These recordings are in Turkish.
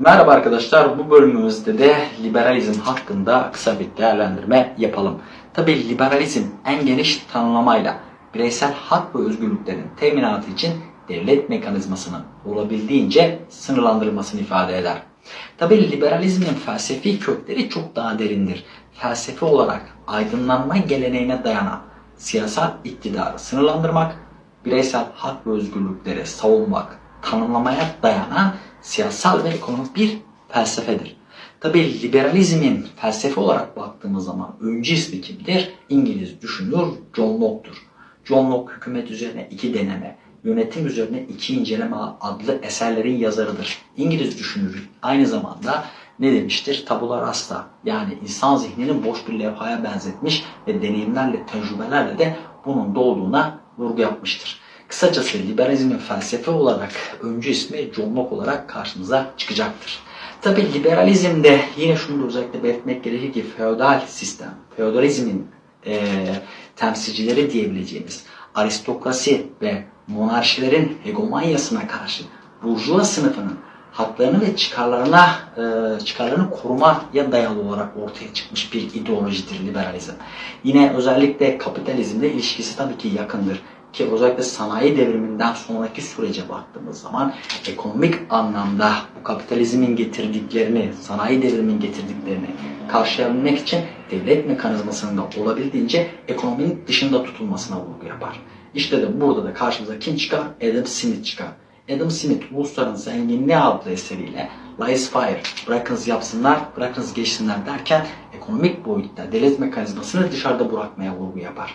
Merhaba arkadaşlar, bu bölümümüzde de liberalizm hakkında kısa bir değerlendirme yapalım. Tabi liberalizm en geniş tanımlamayla bireysel hak ve özgürlüklerin teminatı için devlet mekanizmasının olabildiğince sınırlandırılmasını ifade eder. Tabi liberalizmin felsefi kökleri çok daha derindir. Felsefi olarak aydınlanma geleneğine dayanan siyasal iktidarı sınırlandırmak, bireysel hak ve özgürlükleri savunmak, tanımlamaya dayanan siyasal ve ekonomik bir felsefedir. Tabi liberalizmin felsefe olarak baktığımız zaman öncü ismi kimdir? İngiliz düşünür John Locke'tur. John Locke hükümet üzerine iki deneme, yönetim üzerine iki inceleme adlı eserlerin yazarıdır. İngiliz düşünür aynı zamanda ne demiştir? Tabula rasa yani insan zihninin boş bir levhaya benzetmiş ve deneyimlerle, tecrübelerle de bunun doğduğuna vurgu yapmıştır. Kısacası liberalizmin felsefe olarak öncü ismi John Locke olarak karşımıza çıkacaktır. Tabi liberalizmde yine şunu da özellikle belirtmek gerekir ki feodal sistem, feodalizmin e, temsilcileri diyebileceğimiz aristokrasi ve monarşilerin hegemonyasına karşı burjuva sınıfının haklarını ve çıkarlarına e, çıkarlarını korumaya dayalı olarak ortaya çıkmış bir ideolojidir liberalizm. Yine özellikle kapitalizmle ilişkisi tabii ki yakındır ki özellikle sanayi devriminden sonraki sürece baktığımız zaman ekonomik anlamda bu kapitalizmin getirdiklerini, sanayi devriminin getirdiklerini karşılayabilmek için devlet mekanizmasının da olabildiğince ekonominin dışında tutulmasına vurgu yapar. İşte de burada da karşımıza kim çıkar? Adam Smith çıkar. Adam Smith Ulusların Zenginliği adlı eseriyle laissez-faire, bırakınız yapsınlar, bırakınız geçsinler derken ekonomik boyutta devlet mekanizmasını dışarıda bırakmaya vurgu yapar.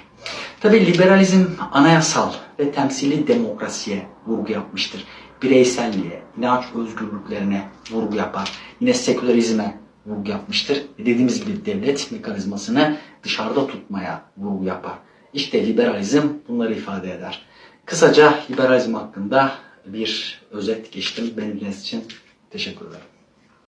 Tabi liberalizm anayasal ve temsili demokrasiye vurgu yapmıştır. Bireyselliğe, inanç özgürlüklerine vurgu yapar. Yine sekülerizme vurgu yapmıştır. Dediğimiz gibi devlet mekanizmasını dışarıda tutmaya vurgu yapar. İşte liberalizm bunları ifade eder. Kısaca liberalizm hakkında bir özet geçtim. Beni için teşekkür ederim.